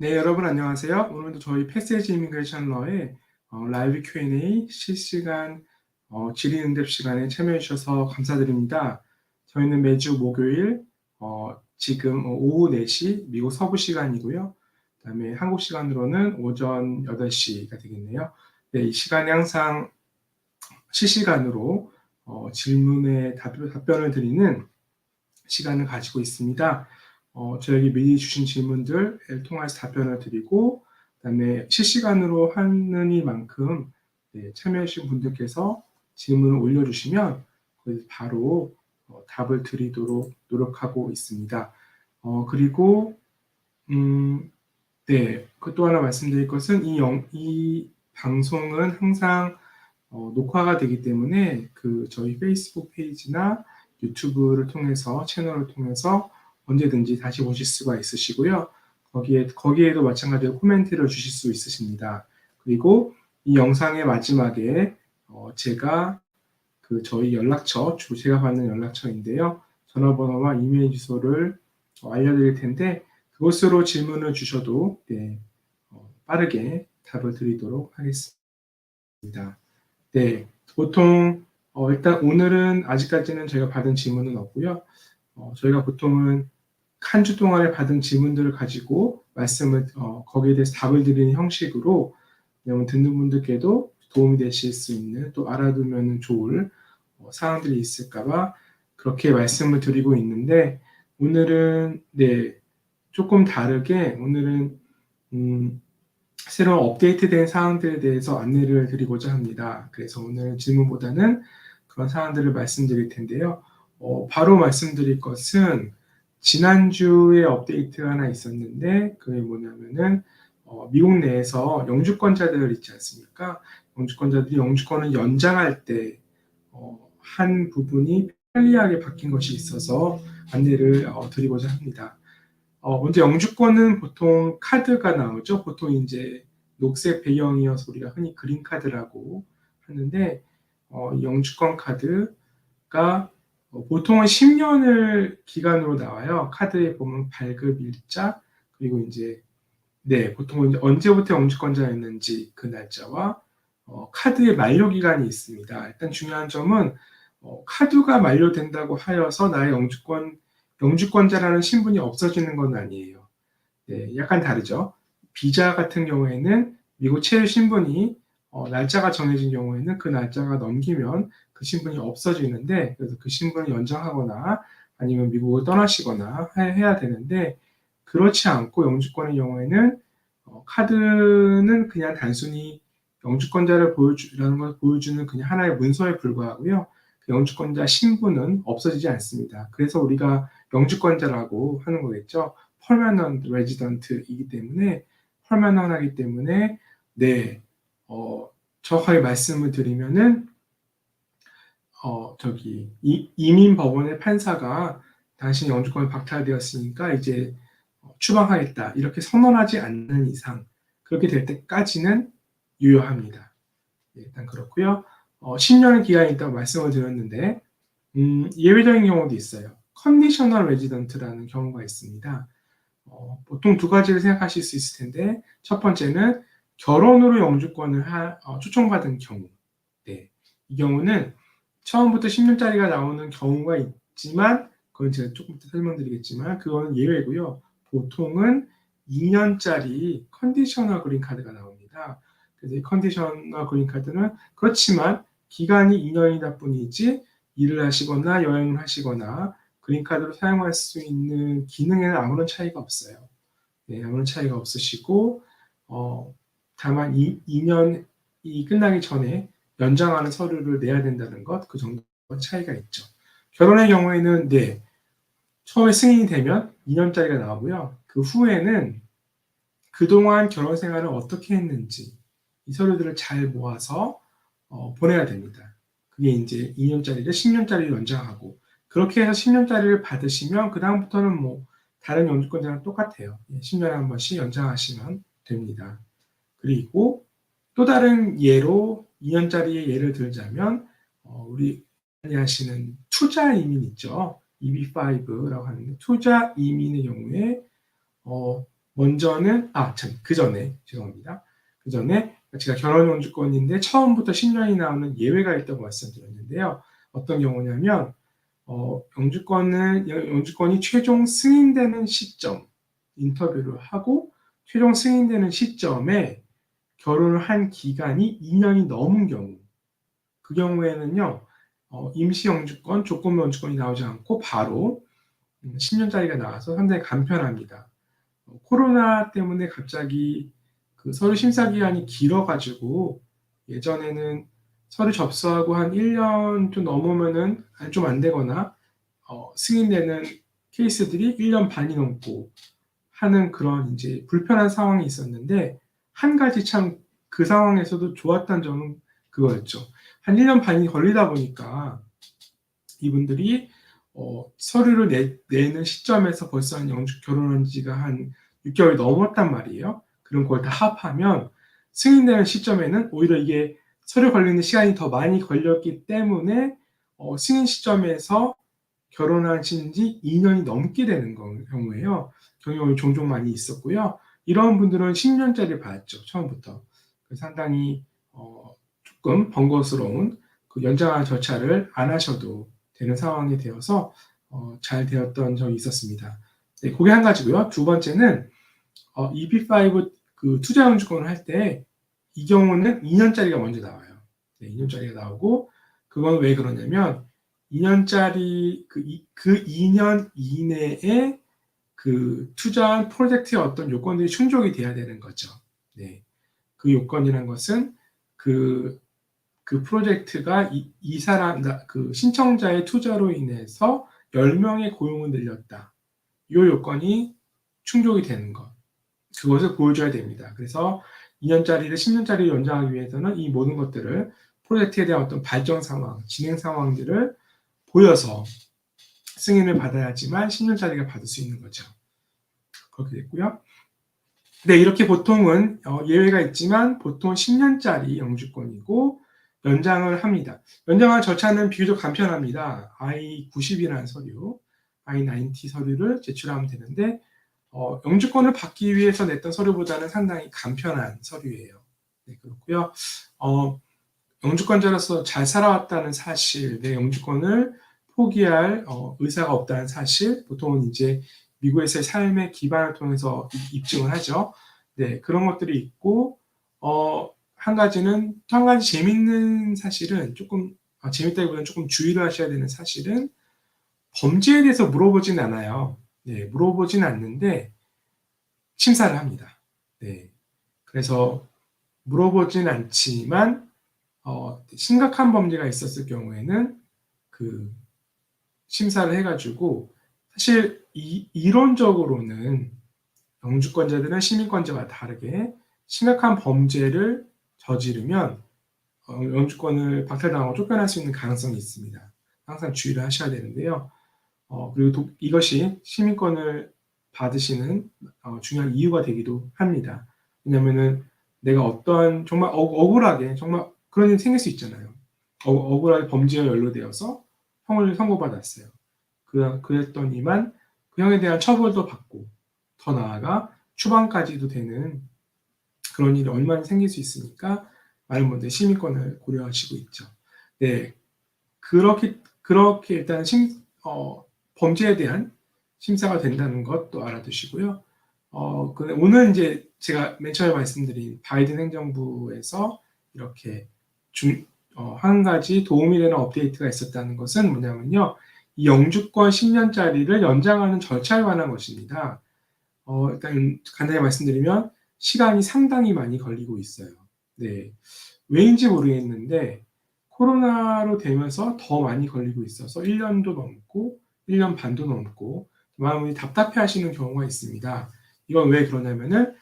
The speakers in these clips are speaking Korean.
네, 여러분 안녕하세요. 오늘도 저희 패세지 이미그레이션 러의 어, 라이브 Q&A 실시간 어, 질의응답 시간에 참여해 주셔서 감사드립니다. 저희는 매주 목요일 어, 지금 오후 4시 미국 서부 시간이고요. 그다음에 한국 시간으로는 오전 8시가 되겠네요. 네, 이 시간에 항상 실시간으로 어, 질문에 답, 답변을 드리는 시간을 가지고 있습니다. 어, 저에게 미리 주신 질문들을 통해서 답변을 드리고 그다음에 실시간으로 하는 이만큼 네, 참여해주신 분들께서 질문을 올려주시면 바로 어, 답을 드리도록 노력하고 있습니다. 어, 그리고 음, 네, 그 또 하나 말씀드릴 것은 이, 영, 이 방송은 항상 어, 녹화가 되기 때문에 그 저희 페이스북 페이지나 유튜브를 통해서 채널을 통해서 언제든지 다시 보실 수가 있으시고요. 거기에, 거기에도 마찬가지로 코멘트를 주실 수 있으십니다. 그리고 이 영상의 마지막에 어, 제가 그 저희 연락처, 주 제가 받는 연락처인데요. 전화번호와 이메일 주소를 어, 알려드릴 텐데 그곳으로 질문을 주셔도 네, 어, 빠르게 답을 드리도록 하겠습니다. 네, 보통 어, 일단 오늘은 아직까지는 저희가 받은 질문은 없고요. 어, 저희가 보통은 한 주 동안에 받은 질문들을 가지고 말씀을 어, 거기에 대해서 답을 드리는 형식으로 듣는 분들께도 도움이 되실 수 있는 또 알아두면 좋을 어, 사항들이 있을까봐 그렇게 말씀을 드리고 있는데 오늘은 네 조금 다르게 오늘은 음, 새로운 업데이트된 사항들에 대해서 안내를 드리고자 합니다. 그래서 오늘 질문보다는 그런 사항들을 말씀드릴 텐데요. 어, 바로 말씀드릴 것은 지난주에 업데이트 하나 있었는데 그게 뭐냐면은 어, 미국 내에서 영주권자들 있지 않습니까? 영주권자들이 영주권을 연장할 때한 어, 부분이 편리하게 바뀐 것이 있어서 안내를 어, 드리고자 합니다. 어, 먼저 영주권은 보통 카드가 나오죠. 보통 이제 녹색 배경이어서 우리가 흔히 그린 카드라고 하는데 어, 영주권 카드가 어, 보통은 10년을 기간으로 나와요. 카드에 보면 발급 일자 그리고 이제 네 보통은 언제부터 영주권자였는지 그 날짜와 어, 카드의 만료 기간이 있습니다. 일단 중요한 점은 어, 카드가 만료된다고 하여서 나의 영주권 영주권자라는 신분이 없어지는 건 아니에요. 네, 약간 다르죠. 비자 같은 경우에는 미국 체류 신분이 어, 날짜가 정해진 경우에는 그 날짜가 넘기면 그 신분이 없어지는데 그래서 그 신분을 연장하거나 아니면 미국을 떠나시거나 해야 되는데 그렇지 않고 영주권의 경우에는 어, 카드는 그냥 단순히 영주권자를 보여주라는 걸 보여주는 그냥 하나의 문서에 불과하고요. 그 영주권자 신분은 없어지지 않습니다. 그래서 우리가 영주권자라고 하는 거겠죠. permanent resident이기 때문에 permanent하기 때문에 네 어, 정확하게 말씀을 드리면은 어, 저기 이, 이민 법원의 판사가 당신 영주권이 박탈되었으니까 이제 추방하겠다 이렇게 선언하지 않는 이상 그렇게 될 때까지는 유효합니다. 네, 일단 그렇고요. 어, 10년의 기간이 있다고 말씀을 드렸는데 음, 예외적인 경우도 있어요. 컨디셔널 레지던트라는 경우가 있습니다. 어, 보통 두 가지를 생각하실 수 있을 텐데 첫 번째는 결혼으로 영주권을 하, 어, 초청받은 경우. 네, 이 경우는 처음부터 10년짜리가 나오는 경우가 있지만 그건 제가 조금 이따 설명드리겠지만 그거는 예외고요. 보통은 2년짜리 컨디셔널 그린 카드가 나옵니다. 그래서 이 컨디셔널 그린 카드는 그렇지만 기간이 2년이다 뿐이지 일을 하시거나 여행을 하시거나 그린 카드로 사용할 수 있는 기능에는 아무런 차이가 없어요. 네, 아무런 차이가 없으시고 어, 다만 이 2년이 끝나기 전에 연장하는 서류를 내야 된다는 것, 그 정도 차이가 있죠. 결혼의 경우에는 네, 처음에 승인이 되면 2년짜리가 나오고요. 그 후에는 그동안 결혼 생활을 어떻게 했는지 이 서류들을 잘 모아서 어, 보내야 됩니다. 그게 이제 2년짜리를 10년짜리로 연장하고 그렇게 해서 10년짜리를 받으시면 그 다음부터는 뭐 다른 영주권자랑 똑같아요. 10년에 한 번씩 연장하시면 됩니다. 그리고 또 다른 예로 2년짜리의 예를 들자면 어, 우리 많이 하시는 투자 이민 있죠. EB5라고 하는데 투자 이민의 경우에 어, 먼저는 아 참 그 전에 죄송합니다. 그 전에 제가 결혼 영주권인데 처음부터 10년이 나오는 예외가 있다고 말씀드렸는데요. 어떤 경우냐면 어, 영주권은 영주권이 최종 승인되는 시점 인터뷰를 하고 최종 승인되는 시점에 결혼을 한 기간이 2년이 넘은 경우 그 경우에는요 어, 임시 영주권, 조건 영주권이 나오지 않고 바로 10년짜리가 나와서 상당히 간편합니다. 어, 코로나 때문에 갑자기 그 서류 심사 기간이 길어가지고 예전에는 서류 접수하고 한 1년 좀 넘으면은 좀 안 되거나 어, 승인되는 케이스들이 1년 반이 넘고 하는 그런 이제 불편한 상황이 있었는데 한 가지 참 그 상황에서도 좋았던 점은 그거였죠. 한 1년 반이 걸리다 보니까 이분들이 어, 서류를 내, 내는 시점에서 벌써 한 영주 결혼한 지가 한 6개월이 넘었단 말이에요. 그럼 그걸 다 합하면 승인되는 시점에는 오히려 이게 서류 걸리는 시간이 더 많이 걸렸기 때문에 어, 승인 시점에서 결혼하신 지 2년이 넘게 되는 경우에요. 경험이 종종 많이 있었고요. 이런 분들은 10년짜리 봤죠. 처음부터. 상당히 어, 조금 번거스러운 그 연장한 절차를 안 하셔도 되는 상황이 되어서 어, 잘 되었던 적이 있었습니다. 네, 그게 한 가지고요. 두 번째는 어, EB5 그 투자 영주권을 할 때 이 경우는 2년짜리가 먼저 나와요. 네, 2년짜리가 나오고 그건 왜 그러냐면 2년짜리 그, 그 2년 이내에 그 투자한 프로젝트의 어떤 요건들이 충족이 돼야 되는 거죠. 네. 그 요건이란 것은 그, 그 프로젝트가 이, 이 사람, 그 신청자의 투자로 인해서 10명의 고용을 늘렸다. 이 요건이 충족이 되는 것. 그것을 보여줘야 됩니다. 그래서 2년짜리를 10년짜리로 연장하기 위해서는 이 모든 것들을 프로젝트에 대한 어떤 발전 상황, 진행 상황들을 보여서 승인을 받아야지만 10년짜리가 받을 수 있는 거죠. 그렇게 됐고요. 네, 이렇게 보통은 어, 예외가 있지만 보통 10년짜리 영주권이고 연장을 합니다. 연장한 절차는 비교적 간편합니다. I90이라는 서류, I90 서류를 제출하면 되는데 어, 영주권을 받기 위해서 냈던 서류보다는 상당히 간편한 서류예요. 네, 그렇고요. 어, 영주권자로서 잘 살아왔다는 사실, 내 영주권을 포기할 어, 의사가 없다는 사실, 보통은 이제 미국에서의 삶의 기반을 통해서 입증을 하죠. 네, 그런 것들이 있고, 어, 한 가지는, 한 가지 재밌는 사실은 조금, 아, 재밌다기보다는 조금 주의를 하셔야 되는 사실은 범죄에 대해서 물어보진 않아요. 네, 물어보진 않는데 심사를 합니다. 네. 그래서 물어보진 않지만 어, 심각한 범죄가 있었을 경우에는 그 심사를 해가지고 사실 이, 이론적으로는 영주권자들은 시민권자와 다르게 심각한 범죄를 저지르면 어, 영주권을 박탈당하고 쫓겨날 수 있는 가능성이 있습니다. 항상 주의를 하셔야 되는데요. 어, 그리고 도, 이것이 시민권을 받으시는 어, 중요한 이유가 되기도 합니다. 왜냐면은 내가 어떠한 정말 억, 억울하게 정말 그런 일이 생길 수 있잖아요. 어, 억울하게 범죄에 연루되어서 형을 선고받았어요. 그, 그랬더니만 그 형에 대한 처벌도 받고 더 나아가 추방까지도 되는 그런 일이 얼마나 생길 수 있으니까 많은 분들이 시민권을 고려하시고 있죠. 네. 그렇게, 그렇게 일단 심, 어, 범죄에 대한 심사가 된다는 것도 알아두시고요. 어, 오늘 이제 제가 맨 처음에 말씀드린 바이든 행정부에서 이렇게 중, 어, 한 가지 도움이 되는 업데이트가 있었다는 것은 뭐냐면요. 이 영주권 10년짜리를 연장하는 절차에 관한 것입니다. 어, 일단 간단히 말씀드리면 시간이 상당히 많이 걸리고 있어요. 네. 왜인지 모르겠는데 코로나로 되면서 더 많이 걸리고 있어서 1년도 넘고 1년 반도 넘고 마음이 답답해 하시는 경우가 있습니다. 이건 왜 그러냐면은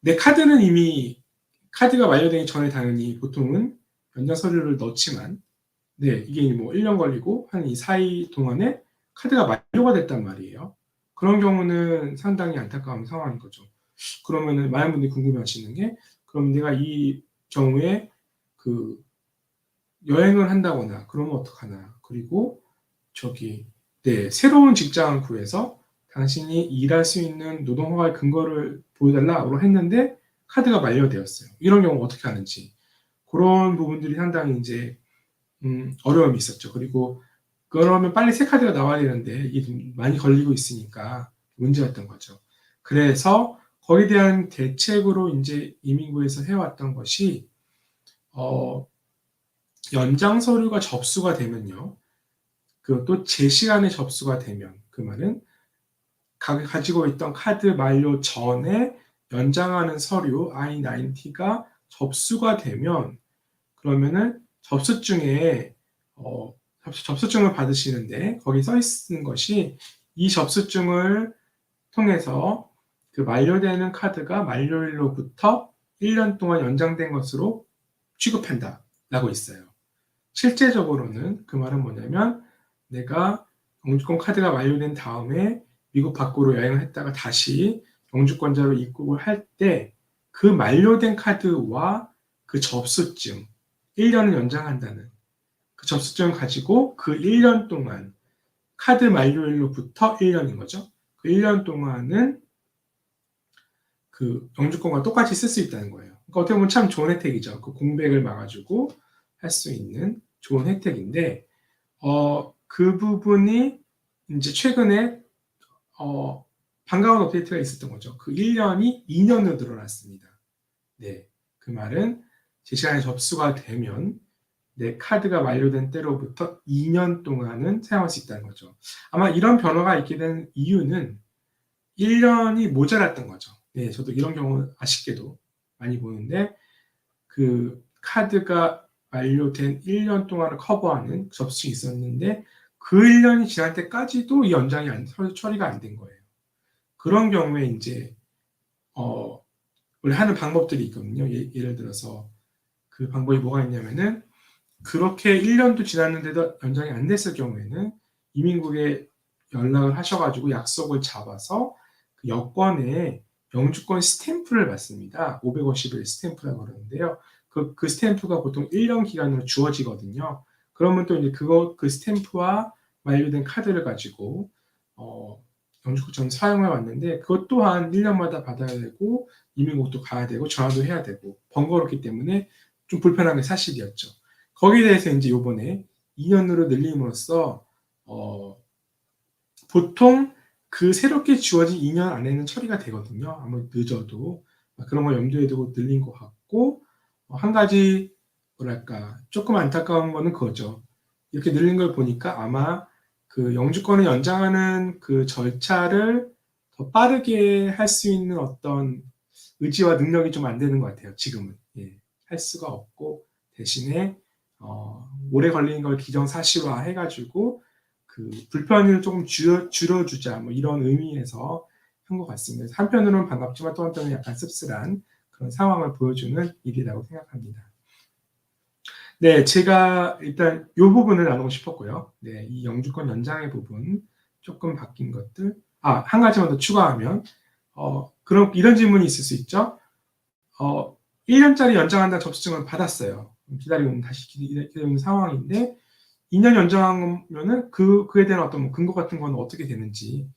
내 카드는 이미 카드가 만료되기 전에 당연히 보통은 연장 서류를 넣지만 네, 이게 뭐 1년 걸리고 한 이 사이 동안에 카드가 만료가 됐단 말이에요. 그런 경우는 상당히 안타까운 상황인 거죠. 그러면은 많은 분들이 궁금해 하시는 게 그럼 내가 이 경우에 그 여행을 한다거나 그러면 어떡하나. 그리고 저기 네, 새로운 직장을 구해서 당신이 일할 수 있는 노동허가의 근거를 보여달라고 했는데 카드가 만료되었어요. 이런 경우 어떻게 하는지 그런 부분들이 상당히 이제 음, 어려움이 있었죠. 그리고 그러면 빨리 새 카드가 나와야 되는데 이게 좀 많이 걸리고 있으니까 문제였던 거죠. 그래서 거기에 대한 대책으로 이제 이민부에서 해왔던 것이 어, 연장 서류가 접수가 되면요. 그것도 제 시간에 접수가 되면 그 말은 가, 가지고 있던 카드 만료 전에 연장하는 서류 I-90가 접수가 되면 그러면은 접수증에 어, 접수증을 받으시는데 거기 써 있는 것이 이 접수증을 통해서 그 만료되는 카드가 만료일로부터 1년 동안 연장된 것으로 취급한다 라고 있어요. 실제적으로는 그 말은 뭐냐면 내가 영주권 카드가 만료된 다음에 미국 밖으로 여행을 했다가 다시 영주권자로 입국을 할 때 그 만료된 카드와 그 접수증 1년을 연장한다는 그 접수증을 가지고 그 1년 동안 카드 만료일로부터 1년인 거죠. 그 1년 동안은 그 영주권과 똑같이 쓸 수 있다는 거예요. 그러니까 어떻게 보면 참 좋은 혜택이죠. 그 공백을 막아주고 할 수 있는 좋은 혜택인데, 어, 그 부분이 이제 최근에, 어, 반가운 업데이트가 있었던 거죠. 그 1년이 2년으로 늘어났습니다. 네. 그 말은 제 시간에 접수가 되면 내 카드가 만료된 때로부터 2년 동안은 사용할 수 있다는 거죠. 아마 이런 변화가 있게 된 이유는 1년이 모자랐던 거죠. 네, 저도 이런 경우 아쉽게도 많이 보는데 그 카드가 만료된 1년 동안을 커버하는 접수증이 있었는데 그 1년이 지날 때까지도 이 연장이 안, 처리가 안 된 거예요. 그런 경우에 이제 어, 원래 하는 방법들이 있거든요. 예, 예를 들어서 그 방법이 뭐가 있냐면은 그렇게 1년도 지났는데도 연장이 안 됐을 경우에는 이민국에 연락을 하셔가지고 약속을 잡아서 그 여권에 영주권 스탬프를 받습니다. 550일 스탬프라고 그러는데요. 그, 그 스탬프가 보통 1년 기간으로 주어지거든요. 그러면 또 이제 그거, 그 스탬프와 만료된 카드를 가지고, 어, 영주권 사용해 왔는데, 그것 또한 1년마다 받아야 되고, 이민국도 가야 되고, 전화도 해야 되고, 번거롭기 때문에 좀 불편한 게 사실이었죠. 거기에 대해서 이제 요번에 2년으로 늘림으로써, 어, 보통 그 새롭게 주어진 2년 안에는 처리가 되거든요. 아무리 늦어도 그런 걸 염두에 두고 늘린 것 같고 어, 한 가지 뭐랄까 조금 안타까운 거는 그거죠. 이렇게 늘린 걸 보니까 아마 그 영주권을 연장하는 그 절차를 더 빠르게 할 수 있는 어떤 의지와 능력이 좀 안 되는 것 같아요. 지금은 예, 할 수가 없고 대신에 어, 오래 걸리는 걸 기정사실화 해가지고 그 불편을 조금 줄여, 줄여주자 뭐 이런 의미에서 한 것 같습니다. 한편으로는 반갑지만 또 한편으로는 약간 씁쓸한 그런 상황을 보여주는 일이라고 생각합니다. 네, 제가 일단 이 부분을 나누고 싶었고요. 네, 이 영주권 연장의 부분 조금 바뀐 것들. 아, 한 가지만 더 추가하면, 어, 그럼 이런 질문이 있을 수 있죠. 어, 1년짜리 연장한다 접수증을 받았어요. 기다리고 다시 기다리고 있는 상황인데, 2년 연장하면은 그, 그에 대한 어떤 뭐 근거 같은 건 어떻게 되는지.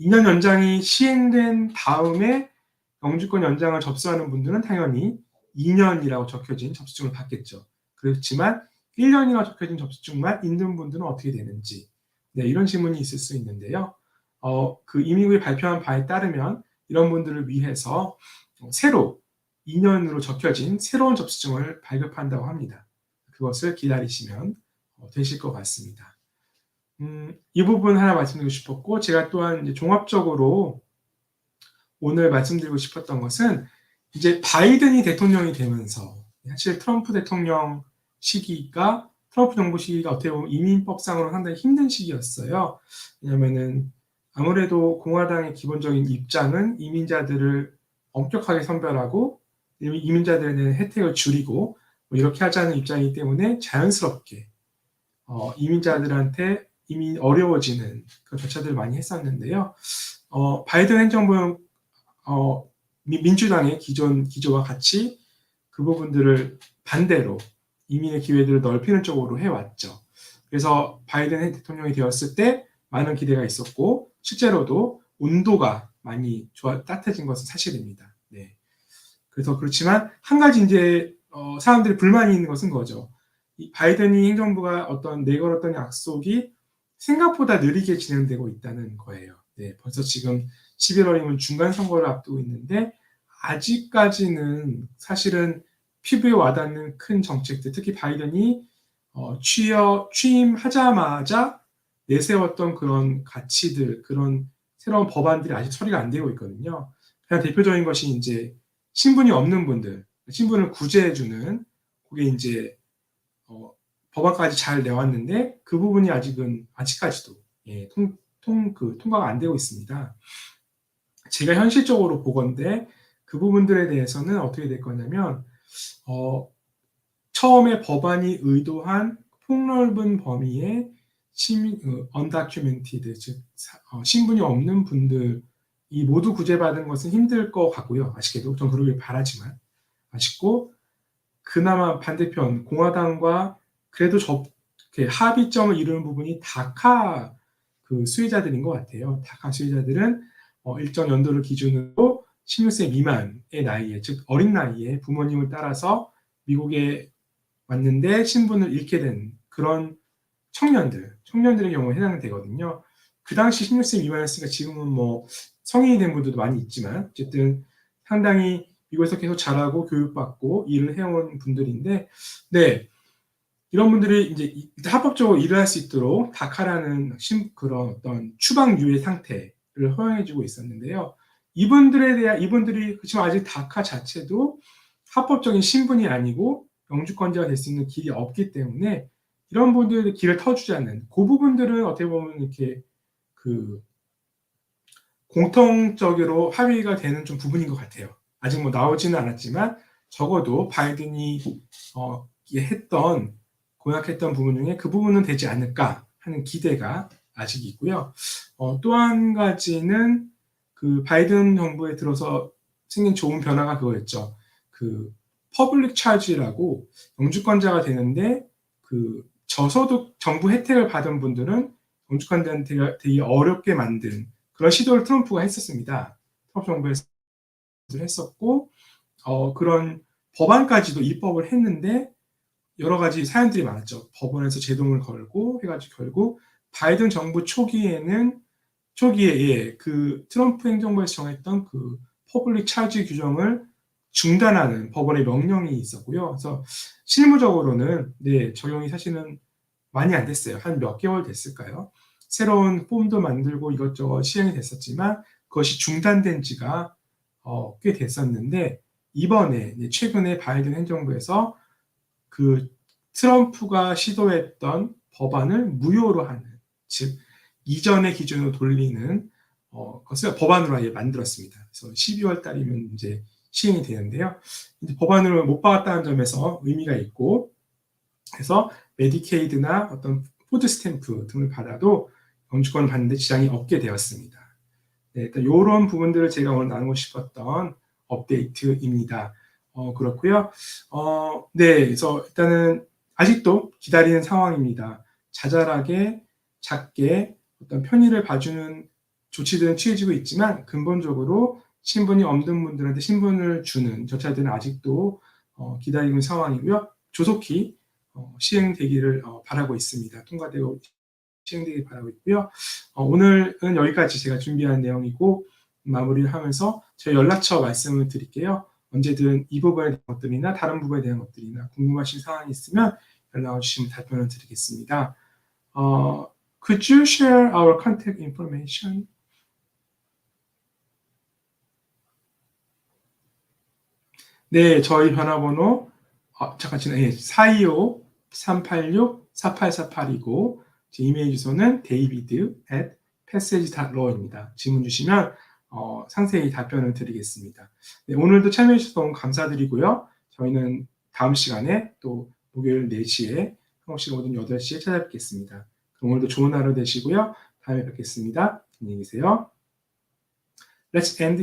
2년 연장이 시행된 다음에 영주권 연장을 접수하는 분들은 당연히 2년이라고 적혀진 접수증을 받겠죠. 그렇지만 1년이라고 적혀진 접수증만 있는 분들은 어떻게 되는지. 네, 이런 질문이 있을 수 있는데요. 어, 그 이민국이 발표한 바에 따르면 이런 분들을 위해서 새로 2년으로 적혀진 새로운 접수증을 발급한다고 합니다. 그것을 기다리시면 어, 되실 것 같습니다. 음, 이 부분 하나 말씀드리고 싶었고 제가 또한 종합적으로 오늘 말씀드리고 싶었던 것은 이제 바이든이 대통령이 되면서 사실 트럼프 대통령 시기가 트럼프 정부 시기가 어떻게 보면 이민법상으로 상당히 힘든 시기였어요. 왜냐면은 아무래도 공화당의 기본적인 입장은 이민자들을 엄격하게 선별하고 이민자들에 혜택을 줄이고 뭐 이렇게 하자는 입장이기 때문에 자연스럽게 어, 이민자들한테 이미 어려워지는 그 절차들을 많이 했었는데요. 어, 바이든 행정부는 어, 민주당의 기존 기조와 같이 그 부분들을 반대로 이민의 기회들을 넓히는 쪽으로 해왔죠. 그래서 바이든 대통령이 되었을 때 많은 기대가 있었고 실제로도 온도가 많이 좋아 따뜻해진 것은 사실입니다. 네. 그래서 그렇지만 한 가지 이제 어, 사람들이 불만이 있는 것은 거죠. 이 바이든이 행정부가 어떤 내걸었던 약속이 생각보다 느리게 진행되고 있다는 거예요. 네, 벌써 지금 11월이면 중간 선거를 앞두고 있는데 아직까지는 사실은 피부에 와닿는 큰 정책들, 특히 바이든이 어, 취여, 취임하자마자 내세웠던 그런 가치들, 그런 새로운 법안들이 아직 처리가 안 되고 있거든요. 그냥 대표적인 것이 이제 신분이 없는 분들, 신분을 구제해주는 그게 이제 어, 법안까지 잘 내왔는데 그 부분이 아직은 아직까지도 예, 통, 통, 그, 통과가 안 되고 있습니다. 제가 현실적으로 보건데 그 부분들에 대해서는 어떻게 될 거냐면 어, 처음에 법안이 의도한 폭넓은 범위의 시민, 어, 언다큐멘티드, 즉 어, 신분이 없는 분들 이 모두 구제받은 것은 힘들 것 같고요. 아쉽게도 전 그러길 바라지만 아쉽고 그나마 반대편 공화당과 그래도 저 합의점을 이루는 부분이 다카 그 수혜자들인 것 같아요. 다카 수혜자들은 어, 일정 연도를 기준으로 16세 미만의 나이에 즉 어린 나이에 부모님을 따라서 미국에 왔는데 신분을 잃게 된 그런 청년들, 청년들의 경우에 해당되거든요. 그 당시 16세 미만이었으니까 지금은 뭐 성인이 된 분들도 많이 있지만 어쨌든 상당히 미국에서 계속 자라고 교육받고 일을 해온 분들인데, 네. 이런 분들이 이제 합법적으로 일을 할 수 있도록 다카라는 그런 어떤 추방유예 상태를 허용해주고 있었는데요. 이분들에 대한, 이분들이, 그렇지만 아직 다카 자체도 합법적인 신분이 아니고 영주권자가 될 수 있는 길이 없기 때문에 이런 분들의 길을 터주지 않는 그 부분들은 어떻게 보면 이렇게 그 공통적으로 합의가 되는 좀 부분인 것 같아요. 아직 뭐 나오지는 않았지만 적어도 바이든이 어, 했던 공약했던 부분 중에 그 부분은 되지 않을까 하는 기대가 아직 있고요. 어, 또 한 가지는 그 바이든 정부에 들어서 생긴 좋은 변화가 그거였죠. 그 퍼블릭 차지라고 영주권자가 되는데 그 저소득 정부 혜택을 받은 분들은 영주권자한테 되게 어렵게 만든 그런 시도를 트럼프가 했었습니다. 트럼프 정부에서 했었고 어, 그런 법안까지도 입법을 했는데 여러 가지 사연들이 많았죠. 법원에서 제동을 걸고 해가지고 결국 바이든 정부 초기에는 초기에 예, 그 트럼프 행정부에서 정했던 그 퍼블릭 차지 규정을 중단하는 법원의 명령이 있었고요. 그래서 실무적으로는 네, 적용이 사실은 많이 안 됐어요. 한 몇 개월 됐을까요? 새로운 폼도 만들고 이것저것 시행이 됐었지만 그것이 중단된 지가 어, 꽤 됐었는데 이번에 최근에 바이든 행정부에서 그 트럼프가 시도했던 법안을 무효로 하는 즉 이전의 기준으로 돌리는 어, 것을 법안으로 아예 만들었습니다. 그래서 12월 달이면 이제 시행이 되는데요. 이제 법안을 못 받았다는 점에서 의미가 있고, 그래서 메디케이드나 어떤 푸드 스탬프 등을 받아도 영주권을 받는데 지장이 없게 되었습니다. 네, 일단 이런 부분들을 제가 오늘 나누고 싶었던 업데이트입니다. 어, 그렇고요. 어, 네, 그래서 일단은 아직도 기다리는 상황입니다. 자잘하게 작게 어떤 편의를 봐주는 조치들은 취해지고 있지만 근본적으로 신분이 없는 분들한테 신분을 주는 절차들은 아직도 어, 기다리고 있는 상황이고요. 조속히 어, 시행되기를 어, 바라고 있습니다. 통과되고 시행되길 바라고 있고요. 어, 오늘은 여기까지 제가 준비한 내용이고 마무리를 하면서 제 연락처 말씀을 드릴게요. 언제든 이 부분에 대한 것들이나 다른 부분에 대한 것들이나 궁금하신 사항이 있으면 연락을 주시면 답변을 드리겠습니다. 어, could you share our contact information? 네, 저희 전화번호 어, 잠깐 지나 예, 425 386 4848이고 제 이메일 주소는 david at passage.law입니다. 질문 주시면 어, 상세히 답변을 드리겠습니다. 네, 오늘도 참여해 주셔서 너무 감사드리고요. 저희는 다음 시간에 또 목요일 4시에 한국 시간 오전 8시에 찾아뵙겠습니다. 오늘도 좋은 하루 되시고요. 다음에 뵙겠습니다. 안녕히 계세요. Let's end